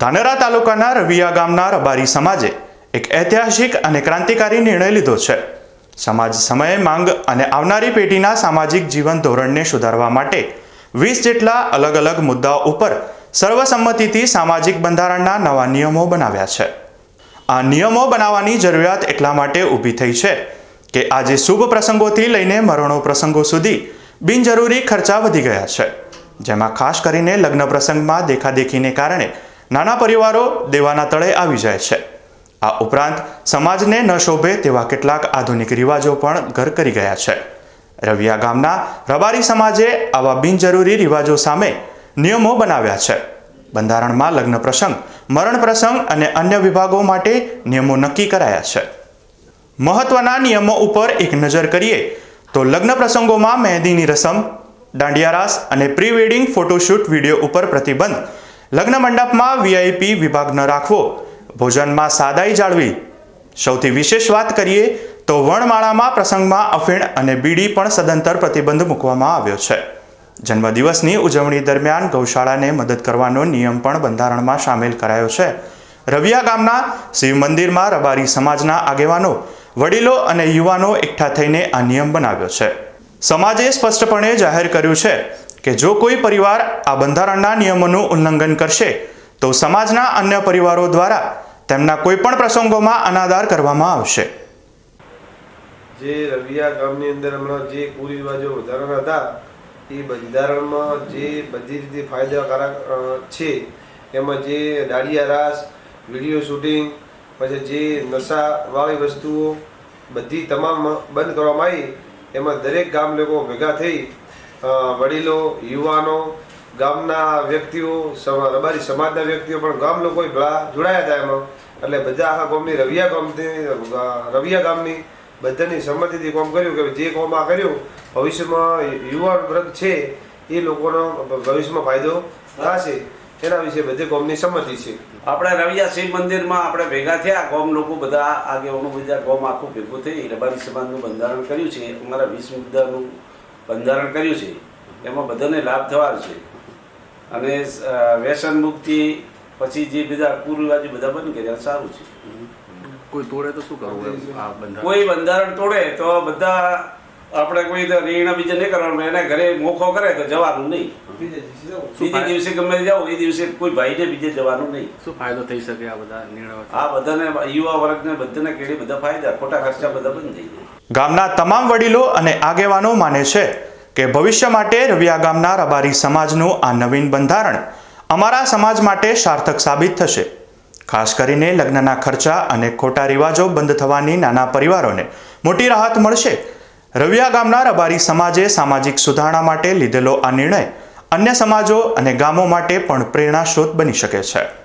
ધાનેરા તાલુકાના રવિયા ગામના રબારી સમાજે એક ઐતિહાસિક અને ક્રાંતિકારી નિર્ણય લીધો છે. સમાજ સમય માંગ અને આવનારી પેઢીના સામાજિક જીવન ધોરણને સુધારવા માટે વીસ જેટલા અલગ અલગ મુદ્દાઓ ઉપર સર્વસંમતિથી સામાજિક બંધારણના નવા નિયમો બનાવ્યા છે. આ નિયમો બનાવવાની જરૂરિયાત એટલા માટે ઊભી થઈ છે કે આજે શુભ પ્રસંગોથી લઈને મરણો પ્રસંગો સુધી બિનજરૂરી ખર્ચા વધી ગયા છે. જેમાં ખાસ કરીને લગ્ન પ્રસંગમાં દેખાદેખીને કારણે નાના પરિવારો દેવાના તળે આવી જાય છે. આ ઉપરાંત સમાજને ન શોભે તેવા કેટલાક આધુનિક રિવાજો પણ ઘર કરી ગયા છે. રવિયા ગામના રબારી સમાજે આવા બિનજરૂરી રિવાજો સામે નિયમો બનાવ્યા છે. બંધારણમાં લગ્ન પ્રસંગ, મરણ પ્રસંગ અને અન્ય વિભાગો માટે નિયમો નક્કી કરાયા છે. મહત્વના નિયમો ઉપર એક નજર કરીએ તો લગ્ન પ્રસંગોમાં મહેંદીની રસમ દાંડિયારાસ અને પ્રી વેડિંગ ફોટોશૂટ, વીડિયો ઉપર પ્રતિબંધ લગ્ન મંડપમાં વીઆઈપી વિભાગ ન રાખવો. ભોજનમાં સાદાઈ જાળવી. સૌથી વિશેષ વાત કરીએ તો વણમાળામાં પ્રસંગમાં અફીણ અને બીડી પણ સદંતર પ્રતિબંધ મૂકવામાં આવ્યો છે. જન્મદિવસની ઉજવણી દરમિયાન ગૌશાળાને મદદ કરવાનો નિયમ પણ બંધારણમાં સામેલ કરાયો છે. રવિયા ગામના શિવ મંદિરમાં રબારી સમાજના આગેવાનો, વડીલો અને યુવાનો એકઠા થઈને આ નિયમ બનાવ્યો છે. સમાજે સ્પષ્ટપણે જાહેર કર્યું છે કે જો કોઈ પરિવાર આ બંધારણના નિયમોનું ઉલ્લંઘન કરશે, તો સમાજના અન્ય પરિવારો દ્વારા તેમના કોઈ પણ પ્રસંગોમાં અનાદાર કરવામાં આવશે. જે રવિયા ગામની અંદર હમણાં જે કુરિવાજો વધારાના હતા, એ બંધારણમાં જે બધી રીતે ફાયદાકારક છે, એમાં જે દાડિયા રાસ, વીડિયો શૂટિંગ, પછી જે નશાવાળી વસ્તુઓ બધી તમામ બંધ કરવામાં આવી, એમાં દરેક ગામ લોકો ભેગા થઈ વડીલો, યુવાનો, ગામના વ્યક્તિઓ રબારી સમાજના વ્યક્તિઓ પણ ગામ લોકો ભેળા જોડાયા હતા એમાં. એટલે બધા આખા ગામની રવિયા ગામથી રવિયા ગામની બધાની સંમતિથી કોમ કર્યું કે જે કોમ આ કર્યું, ભવિષ્યમાં યુવાન વર્ગ છે, એ લોકોનો ભવિષ્યમાં ફાયદો થશે. એના વિશે બધે કોમની સંમતિ છે. આપણે રવિયા શિવ મંદિરમાં આપણે ભેગા થયા. ગોમ લોકો બધા આગેવાનો બધા ગોમ આખું ભેગું થઈ રબારી સમાજનું બંધારણ કર્યું છે. અમારા વીસ મુદ્દાનું બંધારણ કર્યું છે એમાં બધાને લાભ થવાનો છે. અને વ્યસન મુક્તિ પછી જે બધા કુરિવાજો બધા બંધ કર્યા સારું છે. કોઈ તોડે તો શું કરવું? કોઈ બંધારણ તોડે તો બધા આપણે કોઈ તો રીણા બીજે નહીં કરવાનું એને ઘરે મોખો કરે તો જવાનું નહીં. બીજે દિવસે ગમે જાવ જાઓ એ દિવસે કોઈ ભાઈને બીજે જવાનું નહીં. શું ફાયદો થઈ શકે આ બધા નિર્ણય આ બધાને યુવા વર્ગને બધાને કેળી બધા ફાયદા ખોટા ખર્ચા બધા બંધ થઈ જાય. ગામના તમામ વડીલો અને આગેવાનો માને છે કે ભવિષ્ય માટે રવિયા ગામના રબારી સમાજનું આ નવીન બંધારણ અમારા સમાજ માટે સાર્થક સાબિત થશે. ખાસ કરીને લગ્નના ખર્ચા અને ખોટા રિવાજો બંધ થવાની નાના પરિવારોને મોટી રાહત મળશે. રવિયા ગામના રબારી સમાજે સામાજિક સુધારણા માટે લીધેલો આ નિર્ણય અન્ય સમાજો અને ગામો માટે પણ પ્રેરણા સ્ત્રોત બની શકે છે.